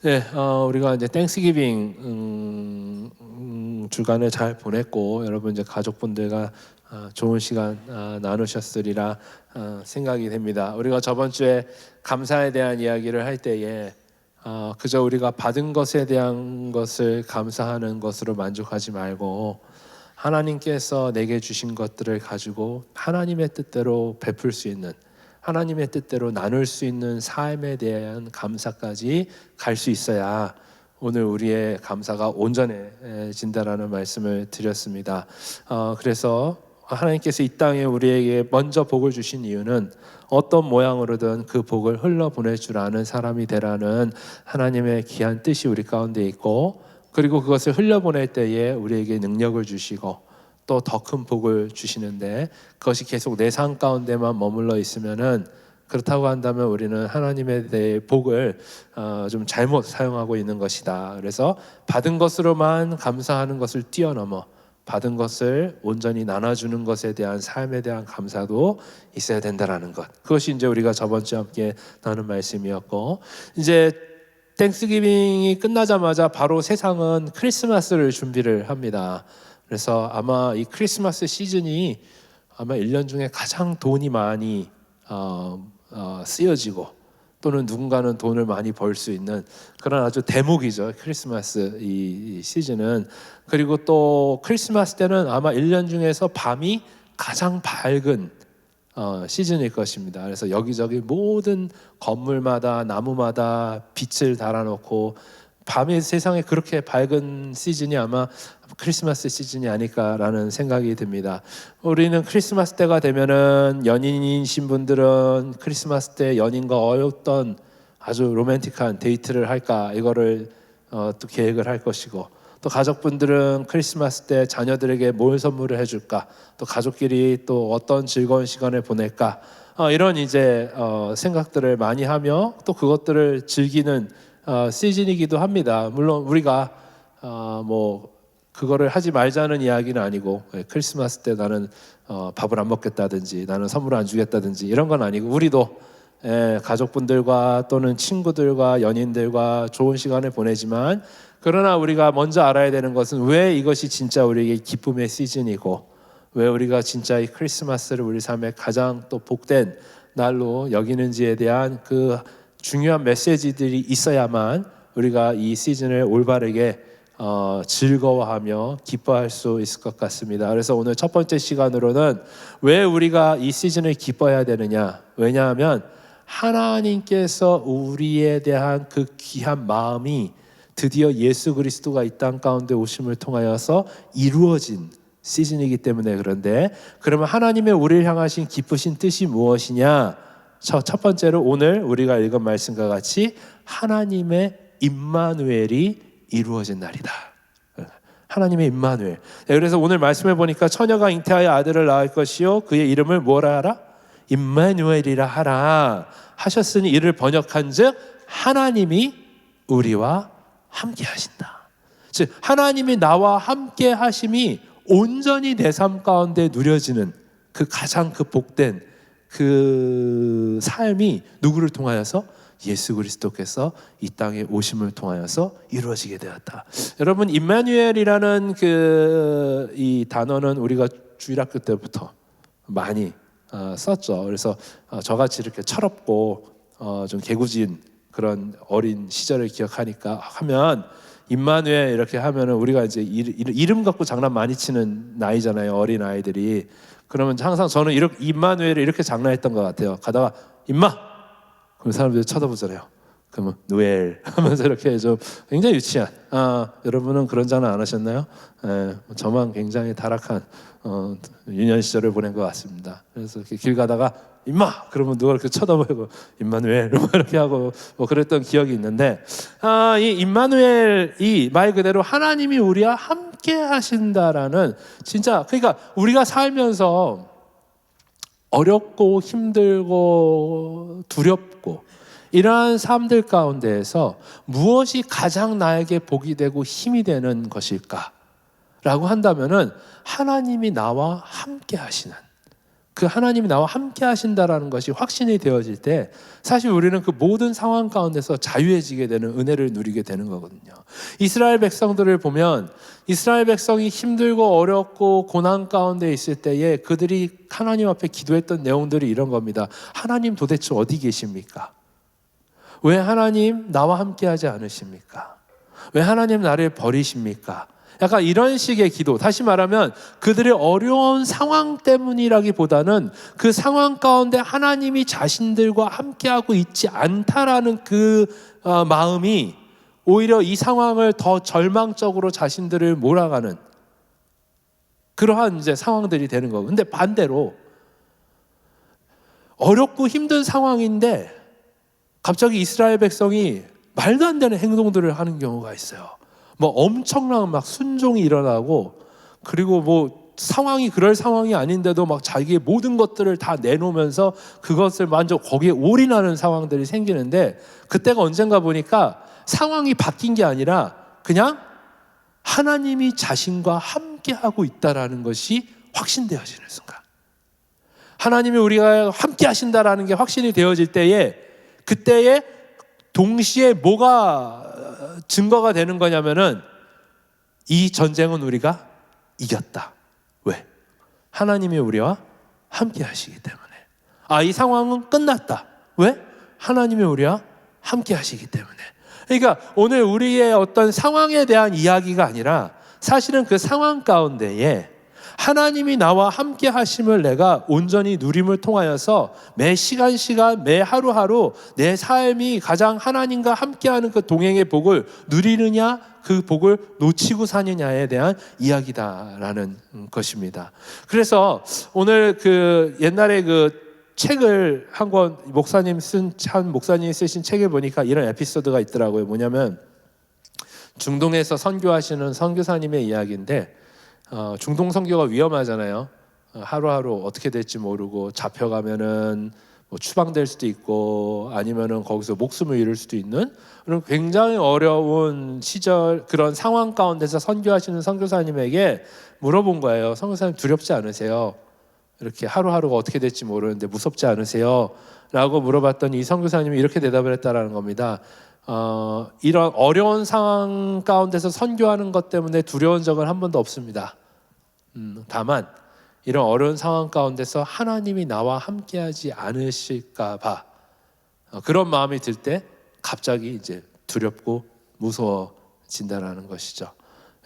네, 어, 우리가 이제 땡스기빙 음, 음, 주간을 잘 보냈고 여러분 이제 가족분들과 어, 좋은 시간 어, 나누셨으리라 어, 생각이 됩니다. 우리가 저번 주에 감사에 대한 이야기를 할 때에 어, 그저 우리가 받은 것에 대한 것을 감사하는 것으로 만족하지 말고 하나님께서 내게 주신 것들을 가지고 하나님의 뜻대로 베풀 수 있는 하나님의 뜻대로 나눌 수 있는 삶에 대한 감사까지 갈 수 있어야 오늘 우리의 감사가 온전해진다라는 말씀을 드렸습니다. 어, 그래서 하나님께서 이 땅에 우리에게 먼저 복을 주신 이유는 어떤 모양으로든 그 복을 흘러 아는 사람이 되라는 하나님의 귀한 뜻이 우리 가운데 있고 그리고 그것을 흘려 보낼 때에 우리에게 능력을 주시고 또 더 큰 복을 주시는데 그것이 계속 내 삶 가운데만 머물러 있으면은 그렇다고 한다면 우리는 하나님에 대해 복을 어, 좀 잘못 사용하고 있는 것이다. 그래서 받은 것으로만 감사하는 것을 뛰어넘어 받은 것을 온전히 나눠주는 것에 대한 삶에 대한 감사도 있어야 된다라는 것. 그것이 이제 우리가 저번 주에 함께 나눈 말씀이었고 이제 땡스기빙이 끝나자마자 바로 세상은 크리스마스를 준비를 합니다. 그래서 아마 이 크리스마스 시즌이 아마 1년 중에 가장 돈이 많이 어, 어, 쓰여지고 또는 누군가는 돈을 많이 벌 수 있는 그런 아주 대목이죠. 크리스마스 이, 이 시즌은 그리고 또 크리스마스 때는 아마 1년 중에서 밤이 가장 밝은 어, 시즌일 것입니다. 그래서 여기저기 모든 건물마다 나무마다 빛을 달아놓고 밤의 세상에 그렇게 밝은 시즌이 아마 크리스마스 시즌이 아닐까라는 생각이 듭니다. 우리는 크리스마스 때가 되면은 연인이신 분들은 크리스마스 때 연인과 어떤 아주 로맨틱한 데이트를 할까 이거를 어, 또 계획을 할 것이고 또 가족분들은 크리스마스 때 자녀들에게 뭘 선물을 해줄까 또 가족끼리 또 어떤 즐거운 시간을 보낼까 어, 이런 이제 어, 생각들을 많이 하며 또 그것들을 즐기는 어, 시즌이기도 합니다. 물론 우리가 어, 뭐 그거를 하지 말자는 이야기는 아니고 예, 크리스마스 때 나는 어, 밥을 안 먹겠다든지 나는 선물을 안 주겠다든지 이런 건 아니고 우리도 예, 가족분들과 또는 친구들과 연인들과 좋은 시간을 보내지만 그러나 우리가 먼저 알아야 되는 것은 왜 이것이 진짜 우리에게 기쁨의 시즌이고 왜 우리가 진짜 이 크리스마스를 우리 삶의 가장 또 복된 날로 여기는지에 대한 그 중요한 메시지들이 있어야만 우리가 이 시즌을 올바르게 어, 즐거워하며 기뻐할 수 있을 것 같습니다. 그래서 오늘 첫 번째 시간으로는 왜 우리가 이 시즌을 기뻐해야 되느냐? 왜냐하면 하나님께서 우리에 대한 그 귀한 마음이 드디어 예수 그리스도가 이 땅 가운데 오심을 통하여서 이루어진 시즌이기 때문에 그런데 그러면 하나님의 우리를 향하신 기쁘신 뜻이 무엇이냐? 첫, 첫 번째로 오늘 우리가 읽은 말씀과 같이 하나님의 임마누엘이 이루어진 날이다. 하나님의 임마누엘. 네, 그래서 오늘 말씀해 보니까 처녀가 잉태하여 아들을 낳을 것이요 그의 이름을 뭐라 하라? 임마누엘이라 하라 하셨으니 이를 번역한즉 하나님이 우리와 함께 하신다. 즉 하나님이 나와 함께 하심이 온전히 내 삶 가운데 누려지는 그 가장 그 복된 그 삶이 누구를 통하여서 예수 그리스도께서 이 땅에 오심을 통하여서 이루어지게 되었다. 여러분 임마누엘이라는 그 이 단어는 우리가 주일학교 때부터 많이 어, 썼죠. 그래서 어, 저같이 이렇게 철없고 어, 좀 개구진 그런 어린 시절을 기억하니까 하면 임마누엘 이렇게 하면은 우리가 이제 이름 갖고 장난 많이 치는 나이잖아요. 어린 아이들이. 그러면 항상 저는 이렇게 임마누엘을 이렇게 장난했던 것 같아요. 가다가 임마 그럼 사람들이 쳐다보잖아요. 그러면 누엘 하면서 이렇게 좀 굉장히 유치한. 아 여러분은 그런 장난 안 하셨나요? 에, 저만 굉장히 타락한 어, 유년 시절을 보낸 것 같습니다. 그래서 길 가다가 임마 그러면 누가 이렇게 쳐다보고 임마누엘 이렇게 하고 뭐 그랬던 기억이 있는데 아 이 임마누엘이 말 그대로 하나님이 우리와 함께 하신다라는 진짜 그러니까 우리가 살면서 어렵고 힘들고 두렵고 이러한 삶들 가운데에서 무엇이 가장 나에게 복이 되고 힘이 되는 것일까? 라고 한다면은 하나님이 나와 함께 하시는 그 하나님이 나와 함께 하신다라는 것이 확신이 되어질 때 사실 우리는 그 모든 상황 가운데서 자유해지게 되는 은혜를 누리게 되는 거거든요. 이스라엘 백성들을 보면 이스라엘 백성이 힘들고 어렵고 고난 가운데 있을 때에 그들이 하나님 앞에 기도했던 내용들이 이런 겁니다. 하나님 도대체 어디 계십니까? 왜 하나님 나와 함께 하지 않으십니까? 왜 하나님 나를 버리십니까? 약간 이런 식의 기도. 다시 말하면 그들의 어려운 상황 때문이라기보다는 그 상황 가운데 하나님이 자신들과 함께하고 있지 않다라는 그 어, 마음이 오히려 이 상황을 더 절망적으로 자신들을 몰아가는 그러한 이제 상황들이 되는 거고. 근데 반대로 어렵고 힘든 상황인데 갑자기 이스라엘 백성이 말도 안 되는 행동들을 하는 경우가 있어요. 뭐 엄청난 막 순종이 일어나고 그리고 뭐 상황이 그럴 상황이 아닌데도 막 자기의 모든 것들을 다 내놓으면서 그것을 완전 거기에 올인하는 상황들이 생기는데 그때가 언젠가 보니까 상황이 바뀐 게 아니라 그냥 하나님이 자신과 함께 하고 있다라는 것이 확신되어지는 순간. 하나님이 우리가 함께 하신다라는 게 확신이 되어질 때에 그때에 동시에 뭐가 증거가 되는 거냐면은 이 전쟁은 우리가 이겼다. 왜? 하나님이 우리와 함께 하시기 때문에. 아, 이 상황은 끝났다. 왜? 하나님이 우리와 함께 하시기 때문에. 그러니까 오늘 우리의 어떤 상황에 대한 이야기가 아니라 사실은 그 상황 가운데에 하나님이 나와 함께 하심을 내가 온전히 누림을 통하여서 매 시간 시간 매 하루하루 내 삶이 가장 하나님과 함께하는 그 동행의 복을 누리느냐 그 복을 놓치고 사느냐에 대한 이야기다라는 것입니다. 그래서 오늘 그 옛날에 그 책을 한 권 목사님 쓴 한 목사님이 쓰신 책에 보니까 이런 에피소드가 있더라고요. 뭐냐면 중동에서 선교하시는 선교사님의 이야기인데 어, 중동 선교가 위험하잖아요. 어, 하루하루 어떻게 될지 모르고 잡혀가면은 뭐 추방될 수도 있고 아니면은 거기서 목숨을 잃을 수도 있는 그런 굉장히 어려운 시절 그런 상황 가운데서 선교하시는 선교사님에게 물어본 거예요. 선교사님 두렵지 않으세요? 이렇게 하루하루가 어떻게 될지 모르는데 무섭지 않으세요? 라고 물어봤더니 이 선교사님이 이렇게 대답을 했다라는 겁니다. 어, 이런 어려운 상황 가운데서 선교하는 것 때문에 두려운 적은 한 번도 없습니다. 음, 다만 이런 어려운 상황 가운데서 하나님이 나와 함께하지 않으실까봐 어, 그런 마음이 들 때 갑자기 이제 두렵고 무서워진다라는 것이죠.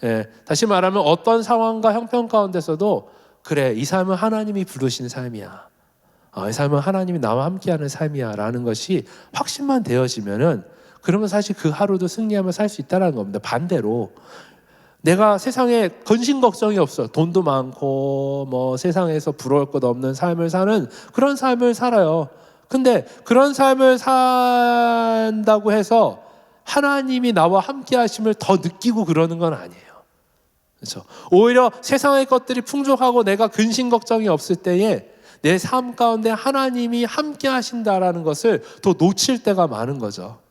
예, 다시 말하면 어떤 상황과 형편 가운데서도 그래 이 삶은 하나님이 부르신 삶이야. 어, 이 삶은 하나님이 나와 함께하는 삶이야라는 것이 확신만 되어지면은 그러면 사실 그 하루도 승리하며 살 수 있다는 겁니다. 반대로 내가 세상에 근심 걱정이 없어. 돈도 많고 뭐 세상에서 부러울 것 없는 삶을 사는 그런 삶을 살아요. 근데 그런 삶을 산다고 해서 하나님이 나와 함께 하심을 더 느끼고 그러는 건 아니에요. 그렇죠? 오히려 세상의 것들이 풍족하고 내가 근심 걱정이 없을 때에 내 삶 가운데 하나님이 함께 하신다라는 것을 더 놓칠 때가 많은 거죠.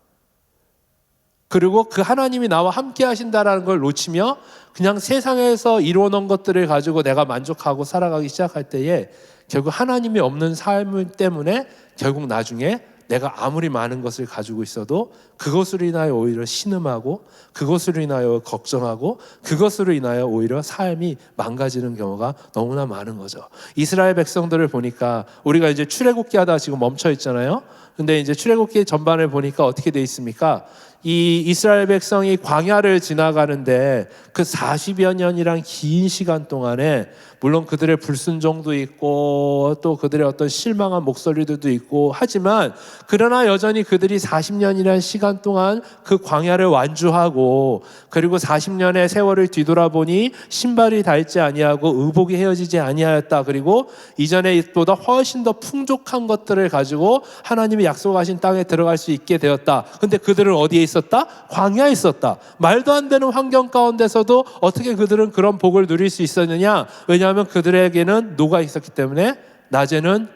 그리고 그 하나님이 나와 함께 하신다라는 걸 놓치며 그냥 세상에서 이루어놓은 것들을 가지고 내가 만족하고 살아가기 시작할 때에 결국 하나님이 없는 삶 때문에 결국 나중에 내가 아무리 많은 것을 가지고 있어도 그것으로 인하여 오히려 신음하고 그것으로 인하여 걱정하고 그것으로 인하여 오히려 삶이 망가지는 경우가 너무나 많은 거죠. 이스라엘 백성들을 보니까 우리가 이제 출애굽기 하다 지금 멈춰 있잖아요. 근데 이제 출애굽기 전반을 보니까 어떻게 돼 있습니까? 이 이스라엘 백성이 광야를 지나가는데 그 40여 년이란 긴 시간 동안에 물론 그들의 불순종도 있고 또 그들의 어떤 실망한 목소리들도 있고 하지만 그러나 여전히 그들이 40년이라는 시간 동안 그 광야를 완주하고 그리고 40년의 세월을 뒤돌아보니 신발이 닳지 아니하고 의복이 헤어지지 아니하였다. 그리고 이전에 보다 훨씬 더 풍족한 것들을 가지고 하나님이 약속하신 땅에 들어갈 수 있게 되었다. 근데 그들은 어디에 있었다? 광야에 있었다. 말도 안 되는 환경 가운데서도 어떻게 그들은 그런 복을 누릴 수 있었느냐? 왜냐하면 그들에게는 노가 있었기 때문에 낮에는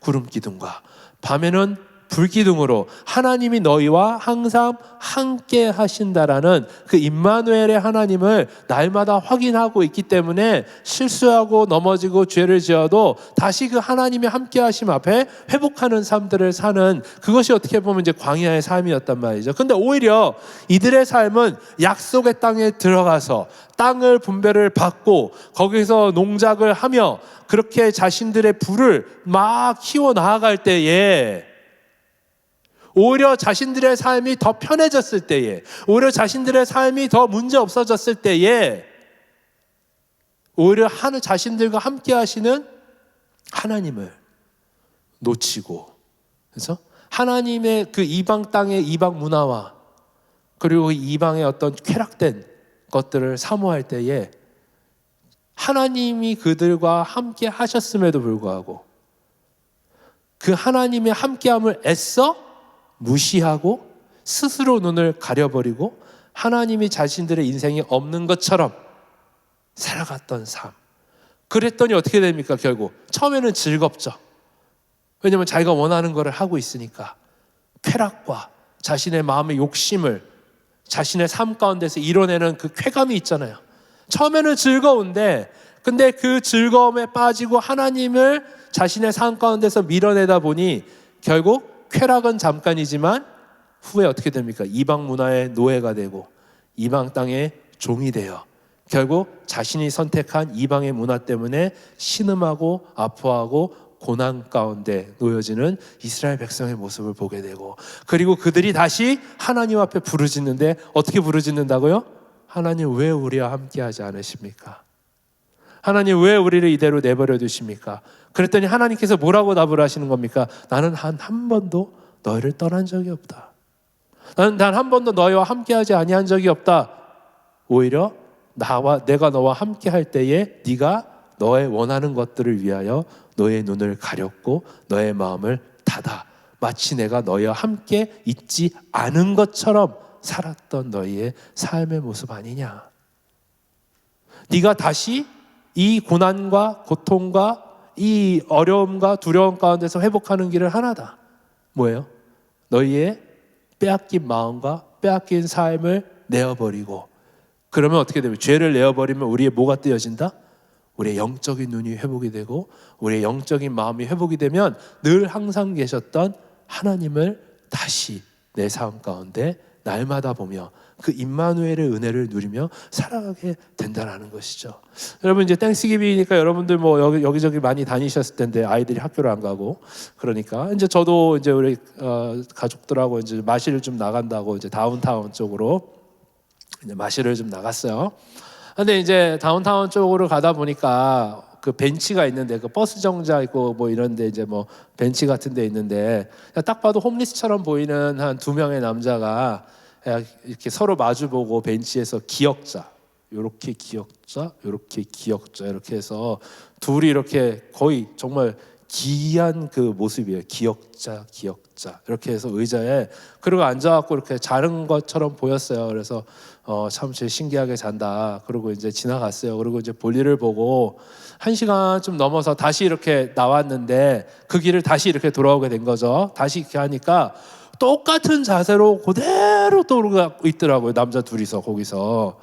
구름 기둥과 밤에는 불기둥으로 하나님이 너희와 항상 함께 하신다라는 그 임마누엘의 하나님을 날마다 확인하고 있기 때문에 실수하고 넘어지고 죄를 지어도 다시 그 하나님의 함께 하심 앞에 회복하는 삶들을 사는 그것이 어떻게 보면 이제 광야의 삶이었단 말이죠. 근데 오히려 이들의 삶은 약속의 땅에 들어가서 땅을 분배를 받고 거기서 농작을 하며 그렇게 자신들의 부를 막 키워 나아갈 때에 오히려 자신들의 삶이 더 편해졌을 때에 오히려 자신들의 삶이 더 문제 없어졌을 때에 오히려 하는 자신들과 함께 하시는 하나님을 놓치고 그래서 하나님의 그 이방 땅의 이방 문화와 그리고 그 이방의 어떤 쾌락된 것들을 사모할 때에 하나님이 그들과 함께 하셨음에도 불구하고 그 하나님의 함께함을 애써 무시하고 스스로 눈을 가려버리고 하나님이 자신들의 인생이 없는 것처럼 살아갔던 삶. 그랬더니 어떻게 됩니까, 결국? 처음에는 즐겁죠. 왜냐하면 자기가 원하는 것을 하고 있으니까. 쾌락과 자신의 마음의 욕심을 자신의 삶 가운데서 이뤄내는 그 쾌감이 있잖아요. 처음에는 즐거운데, 근데 그 즐거움에 빠지고 하나님을 자신의 삶 가운데서 밀어내다 보니 결국 쾌락은 잠깐이지만 후에 어떻게 됩니까? 이방 문화의 노예가 되고 이방 땅의 종이 되어 결국 자신이 선택한 이방의 문화 때문에 신음하고 아파하고 고난 가운데 놓여지는 이스라엘 백성의 모습을 보게 되고 그리고 그들이 다시 하나님 앞에 부르짖는데 어떻게 부르짖는다고요? 하나님 왜 우리와 함께 하지 않으십니까? 하나님 왜 우리를 이대로 내버려 두십니까? 그랬더니 하나님께서 뭐라고 답을 하시는 겁니까? 나는 한 한 번도 너희를 떠난 적이 없다. 나는 단 한 번도 너희와 함께하지 아니한 적이 없다. 오히려 나와 내가 너와 함께할 때에 네가 너의 원하는 것들을 위하여 너의 눈을 가렸고 너의 마음을 닫아 마치 내가 너희와 함께 있지 않은 것처럼 살았던 너희의 삶의 모습 아니냐. 네가 다시 이 고난과 고통과 이 어려움과 두려움 가운데서 회복하는 길을 하나다. 뭐예요? 너희의 빼앗긴 마음과 빼앗긴 삶을 내어버리고 그러면 어떻게 되면 죄를 내어버리면 우리의 뭐가 떼어진다? 우리의 영적인 눈이 회복이 되고 우리의 영적인 마음이 회복이 되면 늘 항상 계셨던 하나님을 다시 내 삶 가운데 날마다 보며 그 임마누엘의 은혜를 누리며 살아가게 된다라는 것이죠. 여러분 이제 땡스기비니까 여러분들 뭐 여기 여기저기 많이 다니셨을 텐데 아이들이 학교를 안 가고 그러니까 이제 저도 이제 우리 어, 가족들하고 이제 마실을 좀 나간다고 이제 다운타운 쪽으로 이제 마실을 좀 나갔어요. 근데 이제 다운타운 쪽으로 가다 보니까 그 벤치가 있는데 그 버스 정자 있고 뭐 이런데 이제 뭐 벤치 같은 데 있는데 딱 봐도 홈리스처럼 보이는 한 두 명의 남자가 이렇게 서로 마주보고 벤치에서 기억자 요렇게 기억자 요렇게 기억자 이렇게 해서 둘이 이렇게 거의 정말 기이한 그 모습이에요. 기억자, 기억자 이렇게 해서 의자에 그리고 앉아갖고 이렇게 자는 것처럼 보였어요. 그래서 어, 참 제일 신기하게 잔다. 그리고 이제 지나갔어요. 그리고 이제 볼일을 보고 한 시간 좀 넘어서 다시 이렇게 나왔는데 그 길을 다시 이렇게 돌아오게 된 거죠. 다시 이렇게 하니까 똑같은 자세로 그대로 떠오르고 있더라고요. 남자 둘이서 거기서.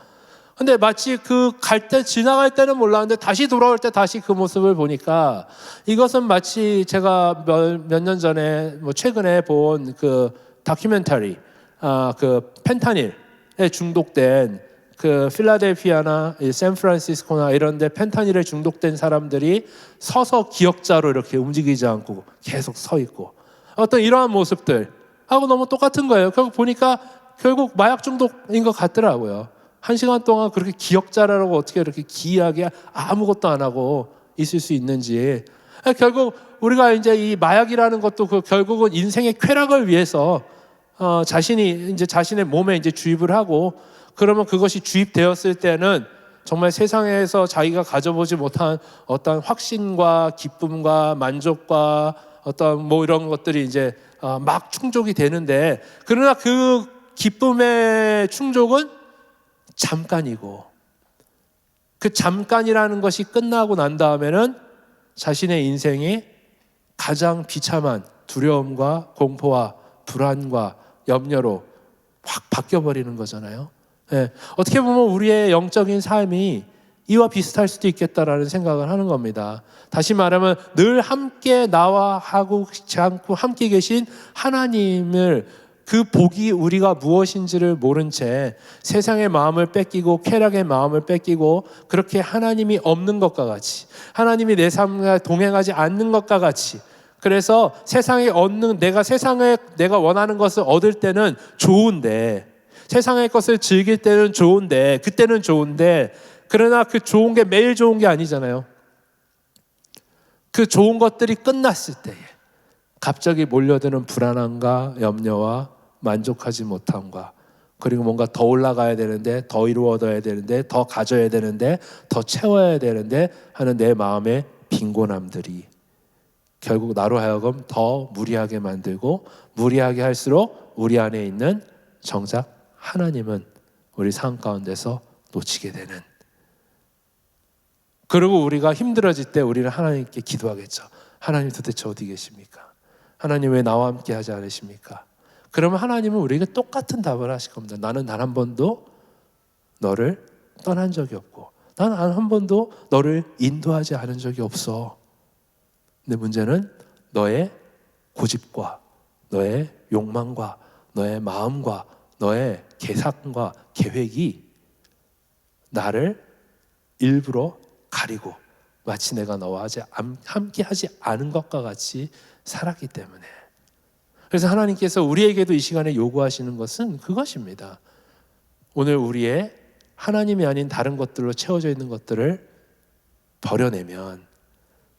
근데 마치 그 갈 때 지나갈 때는 몰랐는데 다시 돌아올 때 다시 그 모습을 보니까 이것은 마치 제가 몇 년 전에 뭐 최근에 본 그 다큐멘터리 아그 펜타닐에 중독된 그 필라델피아나 샌프란시스코나 이런 데 펜타닐에 중독된 사람들이 서서 기억자로 이렇게 움직이지 않고 계속 서 있고 어떤 이러한 모습들 하고 너무 똑같은 거예요. 결국 보니까 결국 마약 중독인 것 같더라고요. 한 시간 동안 그렇게 기억자라고 어떻게 이렇게 기이하게 아무것도 안 하고 있을 수 있는지. 결국 우리가 이제 이 마약이라는 것도 그 결국은 인생의 쾌락을 위해서 어 자신이 이제 자신의 몸에 이제 주입을 하고 그러면 그것이 주입되었을 때는 정말 세상에서 자기가 가져보지 못한 어떤 확신과 기쁨과 만족과 어떤 뭐 이런 것들이 이제 어, 막 충족이 되는데 그러나 그 기쁨의 충족은 잠깐이고 그 잠깐이라는 것이 끝나고 난 다음에는 자신의 인생이 가장 비참한 두려움과 공포와 불안과 염려로 확 바뀌어 버리는 거잖아요. 예, 어떻게 보면 우리의 영적인 삶이 이와 비슷할 수도 있겠다라는 생각을 하는 겁니다. 다시 말하면 늘 함께 나와 하고 않고 함께 계신 하나님을 그 복이 우리가 무엇인지를 모른 채 세상의 마음을 뺏기고 쾌락의 마음을 뺏기고 그렇게 하나님이 없는 것과 같이 하나님이 내 삶과 동행하지 않는 것과 같이 그래서 세상에 얻는 내가 세상에 내가 원하는 것을 얻을 때는 좋은데 세상의 것을 즐길 때는 좋은데 그때는 좋은데 그러나 그 좋은 게 매일 좋은 게 아니잖아요. 그 좋은 것들이 끝났을 때에 갑자기 몰려드는 불안함과 염려와 만족하지 못함과 그리고 뭔가 더 올라가야 되는데 더 이루어져야 되는데 더 가져야 되는데 더 채워야 되는데 하는 내 마음의 빈곤함들이 결국 나로 하여금 더 무리하게 만들고 무리하게 할수록 우리 안에 있는 정작 하나님은 우리 삶 가운데서 놓치게 되는 그리고 우리가 힘들어질 때 우리는 하나님께 기도하겠죠. 하나님 도대체 어디 계십니까? 하나님 왜 나와 함께 하지 않으십니까? 그러면 하나님은 우리에게 똑같은 답을 하실 겁니다. 나는 단 한 번도 너를 떠난 적이 없고 단한 번도 너를 인도하지 않은 적이 없어. 근데 문제는 너의 고집과 너의 욕망과 너의 마음과 너의 계산과 계획이 나를 일부러 가리고 마치 내가 너와 함께 하지 않은 것과 같이 살았기 때문에 그래서 하나님께서 우리에게도 이 시간에 요구하시는 것은 그것입니다. 오늘 우리의 하나님이 아닌 다른 것들로 채워져 있는 것들을 버려내면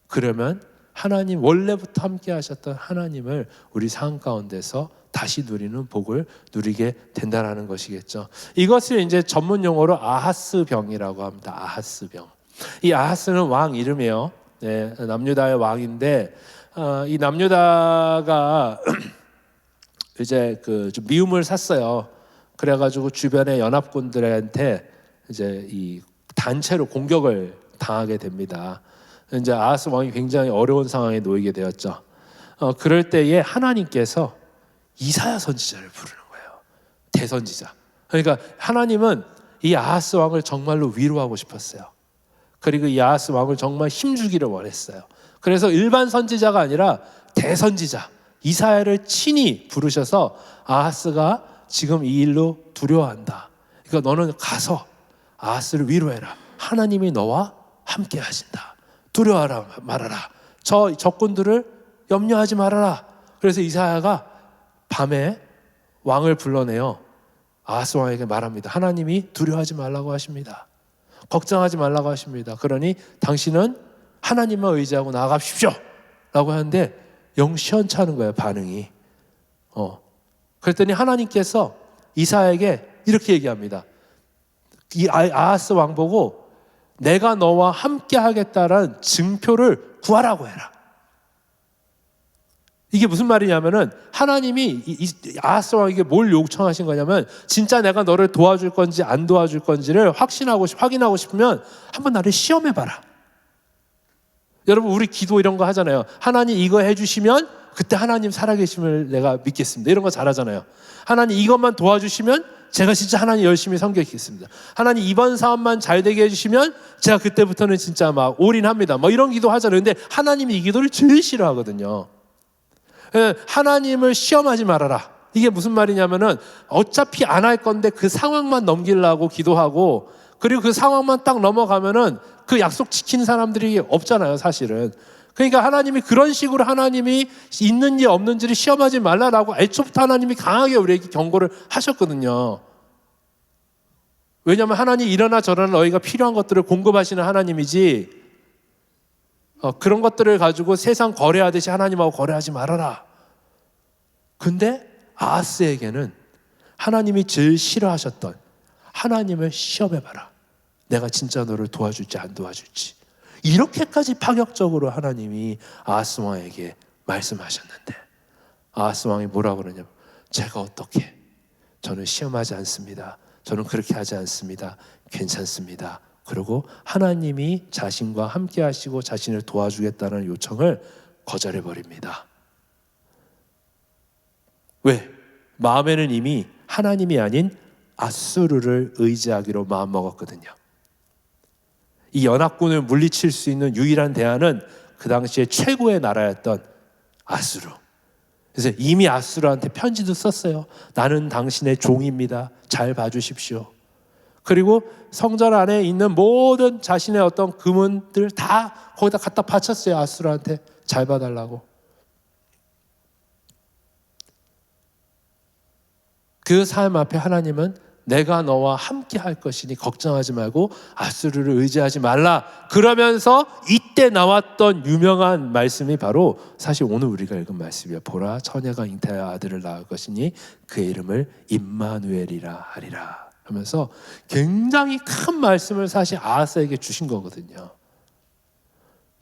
그러면 하나님 원래부터 함께 하셨던 하나님을 우리 삶 가운데서 다시 누리는 복을 누리게 된다라는 것이겠죠. 이것을 이제 전문 용어로 아하스 병이라고 합니다. 아하스 병. 이 아하스는 왕 이름이에요. 네, 남유다의 왕인데 어, 이 남유다가 이제 그좀 미움을 샀어요. 그래가지고 주변의 연합군들한테 이제 이 단체로 공격을 당하게 됩니다. 이제 아하스 왕이 굉장히 어려운 상황에 놓이게 되었죠. 어, 그럴 때에 하나님께서 이사야 선지자를 부르는 거예요. 대선지자. 그러니까 하나님은 이 아하스 왕을 정말로 위로하고 싶었어요. 그리고 이 아하스 왕을 정말 힘주기를 원했어요. 그래서 일반 선지자가 아니라 대선지자 이사야를 친히 부르셔서 아하스가 지금 이 일로 두려워한다. 그러니까 너는 가서 아하스를 위로해라. 하나님이 너와 함께 하신다. 두려워하라 말아라. 저 적군들을 염려하지 말아라. 그래서 이사야가 밤에 왕을 불러내어 아하스 왕에게 말합니다. 하나님이 두려워하지 말라고 하십니다. 걱정하지 말라고 하십니다. 그러니 당신은 하나님만 의지하고 나아가십시오. 라고 하는데 영 시원찮은 거예요, 반응이. 어. 그랬더니 하나님께서 이사에게 이렇게 얘기합니다. 이 아, 아하스 왕 보고 내가 너와 함께 하겠다라는 증표를 구하라고 해라. 이게 무슨 말이냐면은 하나님이 아하스 왕에게 뭘 요청하신 거냐면 진짜 내가 너를 도와줄 건지 안 도와줄 건지를 확신하고 확인하고 싶으면 한번 나를 시험해 봐라. 여러분 우리 기도 이런 거 하잖아요. 하나님 이거 해주시면 그때 하나님 살아계심을 내가 믿겠습니다. 이런 거 잘하잖아요. 하나님 이것만 도와주시면 제가 진짜 하나님 열심히 섬기겠습니다. 하나님 이번 사업만 잘 되게 해주시면 제가 그때부터는 진짜 막 올인합니다. 뭐 이런 기도 하잖아요. 근데 하나님이 이 기도를 제일 싫어하거든요. 예, 하나님을 시험하지 말아라. 이게 무슨 말이냐면은 어차피 안 할 건데 그 상황만 넘기려고 기도하고 그리고 그 상황만 딱 넘어가면은 그 약속 지킨 사람들이 없잖아요, 사실은. 그러니까 하나님이 그런 식으로 하나님이 있는지 없는지를 시험하지 말라라고 애초부터 하나님이 강하게 우리에게 경고를 하셨거든요. 왜냐하면 하나님 일어나 저러나 너희가 필요한 것들을 공급하시는 하나님이지 어, 그런 것들을 가지고 세상 거래하듯이 하나님하고 거래하지 말아라. 근데 아스에게는 하나님이 제일 싫어하셨던 하나님을 시험해봐라. 내가 진짜 너를 도와줄지 안 도와줄지. 이렇게까지 파격적으로 하나님이 아하스 왕에게 말씀하셨는데 아하스 왕이 뭐라 그러냐면 제가 어떻게 저는 시험하지 않습니다. 저는 그렇게 하지 않습니다. 괜찮습니다. 그리고 하나님이 자신과 함께 하시고 자신을 도와주겠다는 요청을 거절해 버립니다. 왜? 마음에는 이미 하나님이 아닌 아수르를 의지하기로 마음 먹었거든요. 이 연합군을 물리칠 수 있는 유일한 대안은 그 당시에 최고의 나라였던 아수르. 그래서 이미 아수르한테 편지도 썼어요. 나는 당신의 종입니다. 잘 봐주십시오. 그리고 성전 안에 있는 모든 자신의 어떤 금은들 다 거기다 갖다 바쳤어요. 아수르한테 잘 봐달라고. 그 삶 앞에 하나님은 내가 너와 함께 할 것이니 걱정하지 말고 아수르를 의지하지 말라. 그러면서 이때 나왔던 유명한 말씀이 바로 사실 오늘 우리가 읽은 말씀이에요. 보라 처녀가 잉태하여 아들을 낳을 것이니 그의 이름을 임마누엘이라 하리라. 하면서 굉장히 큰 말씀을 사실 아하스에게 주신 거거든요.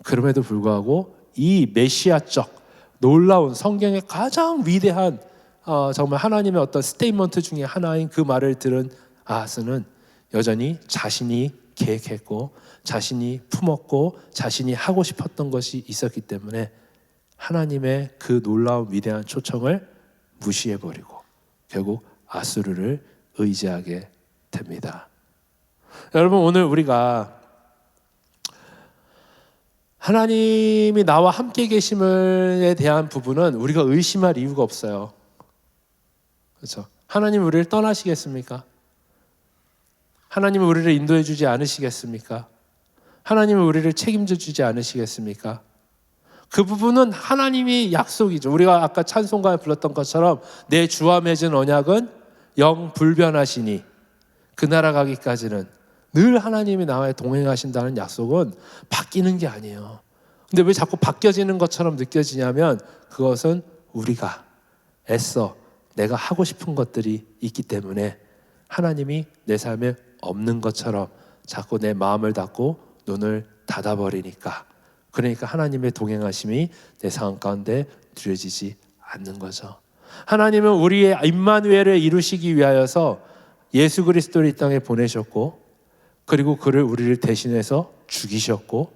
그럼에도 불구하고 이 메시아적 놀라운 성경의 가장 위대한 어, 정말 하나님의 어떤 스테이먼트 중에 하나인 그 말을 들은 아하스는 여전히 자신이 계획했고 자신이 품었고 자신이 하고 싶었던 것이 있었기 때문에 하나님의 그 놀라운 위대한 초청을 무시해 버리고 결국 아수르를 의지하게 됩니다. 여러분 오늘 우리가 하나님이 나와 함께 계심에 대한 부분은 우리가 의심할 이유가 없어요. 그렇죠? 하나님 우리를 떠나시겠습니까? 하나님은 우리를 인도해 주지 않으시겠습니까? 하나님은 우리를 책임져 주지 않으시겠습니까? 그 부분은 하나님이 약속이죠. 우리가 아까 찬송가에 불렀던 것처럼 내 주와 맺은 언약은 영 불변하시니 그 나라 가기까지는 늘 하나님이 나와 동행하신다는 약속은 바뀌는 게 아니에요. 근데 왜 자꾸 바뀌어지는 것처럼 느껴지냐면 그것은 우리가 애써 내가 하고 싶은 것들이 있기 때문에 하나님이 내 삶에 없는 것처럼 자꾸 내 마음을 닫고 눈을 닫아버리니까 그러니까 하나님의 동행하심이 내 상황 가운데 누려지지 않는 거죠. 하나님은 우리의 임마누엘을 이루시기 위하여서 예수 그리스도를 이 땅에 보내셨고 그리고 그를 우리를 대신해서 죽이셨고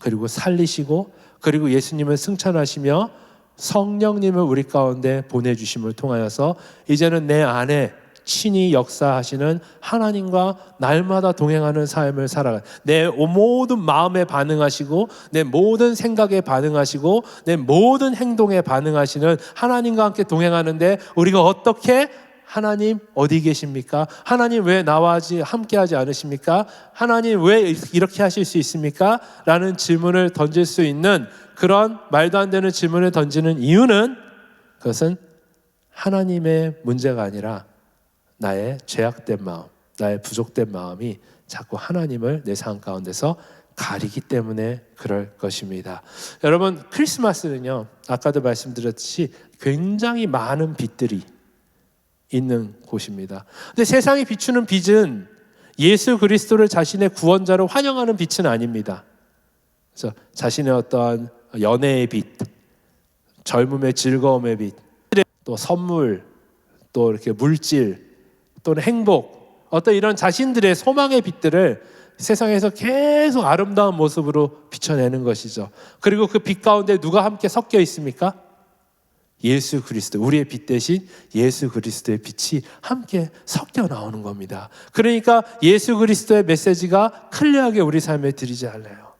그리고 살리시고 그리고 예수님을 승천하시며 성령님을 우리 가운데 보내주심을 통하여서 이제는 내 안에 친히 역사하시는 하나님과 날마다 동행하는 삶을 살아가 내 모든 마음에 반응하시고 내 모든 생각에 반응하시고 내 모든 행동에 반응하시는 하나님과 함께 동행하는데 우리가 어떻게 하나님 어디 계십니까? 하나님 왜 나와 함께 하지 않으십니까? 하나님 왜 이렇게 하실 수 있습니까? 라는 질문을 던질 수 있는 그런 말도 안 되는 질문을 던지는 이유는 그것은 하나님의 문제가 아니라 나의 죄악된 마음, 나의 부족된 마음이 자꾸 하나님을 내 삶 가운데서 가리기 때문에 그럴 것입니다. 여러분 크리스마스는요 아까도 말씀드렸듯이 굉장히 많은 빛들이 있는 곳입니다. 근데 세상이 비추는 빛은 예수 그리스도를 자신의 구원자로 환영하는 빛은 아닙니다. 그래서 자신의 어떠한 연애의 빛, 젊음의 즐거움의 빛, 또 선물, 또 이렇게 물질, 또는 행복, 어떤 이런 자신들의 소망의 빛들을 세상에서 계속 아름다운 모습으로 비춰내는 것이죠. 그리고 그 빛 가운데 누가 함께 섞여 있습니까? 예수 그리스도, 우리의 빛 대신 예수 그리스도의 빛이 함께 섞여 나오는 겁니다. 그러니까 예수 그리스도의 메시지가 클리어하게 우리 삶에 들이지 않아요.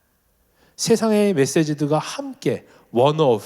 세상의 메시지들과 함께 원 오브,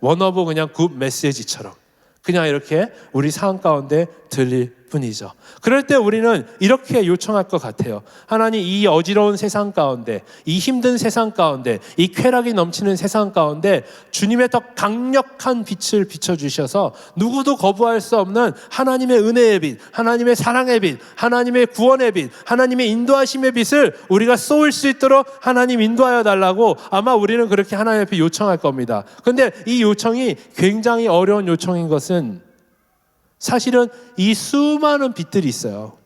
원 오브 그냥 굿 메시지처럼 그냥 이렇게 우리 상황 가운데 들릴 뿐이죠. 그럴 때 우리는 이렇게 요청할 것 같아요. 하나님 이 어지러운 세상 가운데, 이 힘든 세상 가운데, 이 쾌락이 넘치는 세상 가운데 주님의 더 강력한 빛을 비춰주셔서 누구도 거부할 수 없는 하나님의 은혜의 빛, 하나님의 사랑의 빛, 하나님의 구원의 빛, 하나님의 인도하심의 빛을 우리가 쏘을 수 있도록 하나님 인도하여 달라고 아마 우리는 그렇게 하나님 앞에 요청할 겁니다. 근데 이 요청이 굉장히 어려운 요청인 것은 사실은 이 수많은 빛들이 있어요.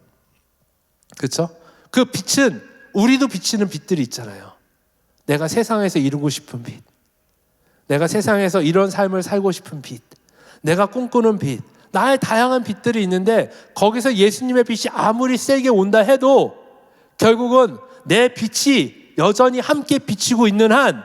그렇죠? 그 빛은 우리도 비치는 빛들이 있잖아요. 내가 세상에서 이루고 싶은 빛. 내가 세상에서 이런 삶을 살고 싶은 빛. 내가 꿈꾸는 빛. 나의 다양한 빛들이 있는데 거기서 예수님의 빛이 아무리 세게 온다 해도 결국은 내 빛이 여전히 함께 비치고 있는 한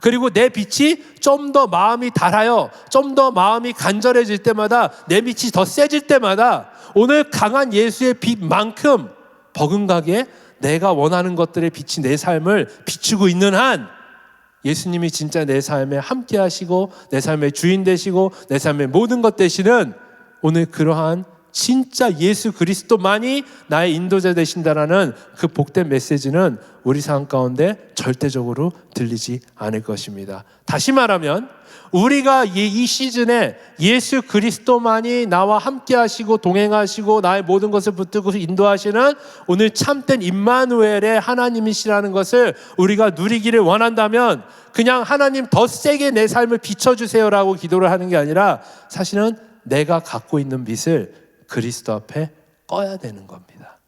그리고 내 빛이 좀 더 마음이 달아요. 좀 더 마음이 간절해질 때마다 내 빛이 더 세질 때마다 오늘 강한 예수의 빛만큼 버금가게 내가 원하는 것들의 빛이 내 삶을 비추고 있는 한 예수님이 진짜 내 삶에 함께 하시고 내 삶의 주인 되시고 내 삶의 모든 것 되시는 오늘 그러한 진짜 예수 그리스도만이 나의 인도자 되신다라는 그 복된 메시지는 우리 삶 가운데 절대적으로 들리지 않을 것입니다. 다시 말하면 우리가 이- 이 시즌에 예수 그리스도만이 나와 함께 하시고 동행하시고 나의 모든 것을 붙들고 인도하시는 오늘 참된 임마누엘의 하나님이시라는 것을 우리가 누리기를 원한다면 그냥 하나님 더 세게 내 삶을 비춰주세요라고 기도를 하는 게 아니라 사실은 내가 갖고 있는 빛을 그리스도 앞에 꺼야 되는 겁니다.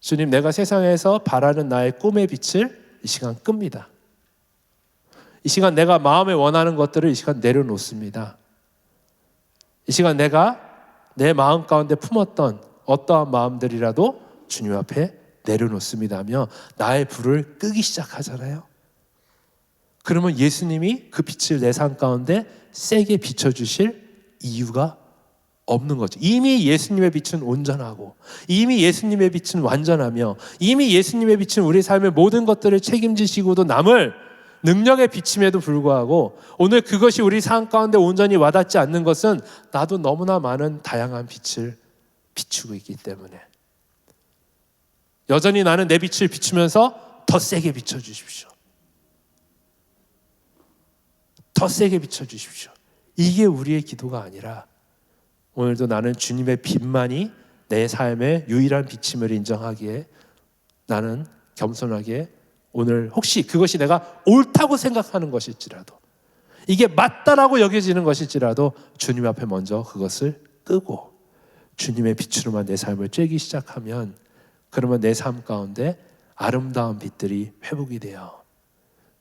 주님, 내가 세상에서 바라는 나의 꿈의 빛을 이 시간 끕니다. 이 시간 내가 마음에 원하는 것들을 이 시간 내려놓습니다. 이 시간 내가 내 마음 가운데 품었던 어떠한 마음들이라도 주님 앞에 내려놓습니다며 나의 불을 끄기 시작하잖아요. 그러면 예수님이 그 빛을 내 삶 가운데 세게 비춰주실 이유가 없는 거죠. 이미 예수님의 빛은 온전하고, 이미 예수님의 빛은 완전하며, 이미 예수님의 빛은 우리 삶의 모든 것들을 책임지시고도 남을 능력의 비침에도 불구하고, 오늘 그것이 우리 삶 가운데 온전히 와닿지 않는 것은 나도 너무나 많은 다양한 빛을 비추고 있기 때문에. 여전히 나는 내 빛을 비추면서 더 세게 비춰주십시오. 더 세게 비춰주십시오. 이게 우리의 기도가 아니라 오늘도 나는 주님의 빛만이 내 삶의 유일한 비침을 인정하기에 나는 겸손하게 오늘 혹시 그것이 내가 옳다고 생각하는 것일지라도 이게 맞다라고 여겨지는 것일지라도 주님 앞에 먼저 그것을 끄고 주님의 빛으로만 내 삶을 쬐기 시작하면 그러면 내 삶 가운데 아름다운 빛들이 회복이 되어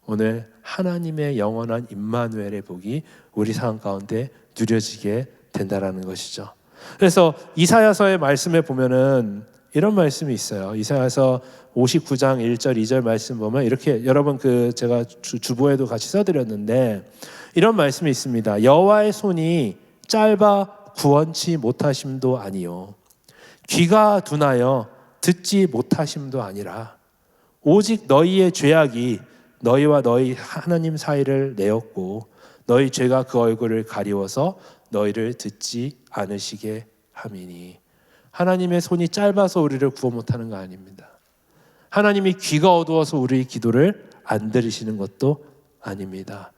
오늘 하나님의 영원한 임마누엘의 복이 우리 삶 가운데 누려지게 된다라는 것이죠. 그래서 이사야서의 말씀에 보면은 이런 말씀이 있어요. 이사야서 59장 1절 2절 말씀 보면 이렇게 여러분 그 제가 주, 주보에도 같이 써드렸는데 이런 말씀이 있습니다. 여호와의 손이 짧아 구원치 못하심도 아니요 귀가 둔하여 듣지 못하심도 아니라 오직 너희의 죄악이 너희와 너희 하나님 사이를 내었고 너희 죄가 그 얼굴을 가리워서 너희를 듣지 않으시게 함이니 하나님의 손이 짧아서 우리를 구원 못하는 거 아닙니다. 하나님이 귀가 어두워서 우리의 기도를 안 들으시는 것도 아닙니다.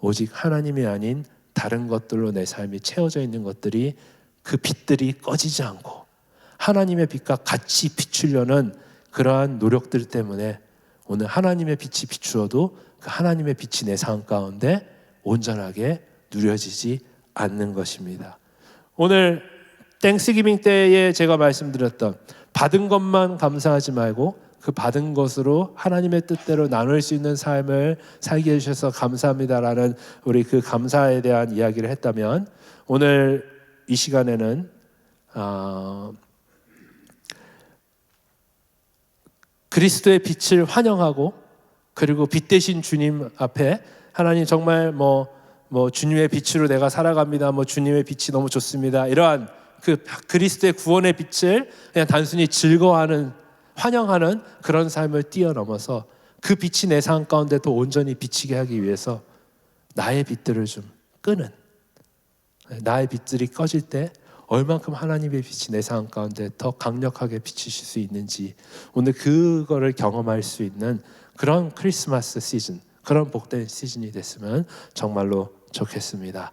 오직 하나님이 아닌 다른 것들로 내 삶이 채워져 있는 것들이 그 빛들이 꺼지지 않고 하나님의 빛과 같이 비추려는 그러한 노력들 때문에 오늘 하나님의 빛이 비추어도 그 하나님의 빛이 내 삶 가운데 온전하게 누려지지 않는 것입니다. 오늘 땡스기빙 때에 제가 말씀드렸던 받은 것만 감사하지 말고 그 받은 것으로 하나님의 뜻대로 나눌 수 있는 삶을 살게 해주셔서 감사합니다라는 우리 그 감사에 대한 이야기를 했다면 오늘 이 시간에는 어, 그리스도의 빛을 환영하고 그리고 빛 대신 주님 앞에 하나님 정말 뭐, 뭐 주님의 빛으로 내가 살아갑니다. 뭐 주님의 빛이 너무 좋습니다. 이러한 그 그리스도의 구원의 빛을 그냥 단순히 즐거워하는 환영하는 그런 삶을 뛰어넘어서 그 빛이 내 삶 가운데 더 온전히 비치게 하기 위해서 나의 빛들을 좀 끄는 나의 빛들이 꺼질 때 얼만큼 하나님의 빛이 내 삶 가운데 더 강력하게 비치실 수 있는지 오늘 그거를 경험할 수 있는 그런 크리스마스 시즌 그런 복된 시즌이 됐으면 정말로 좋겠습니다.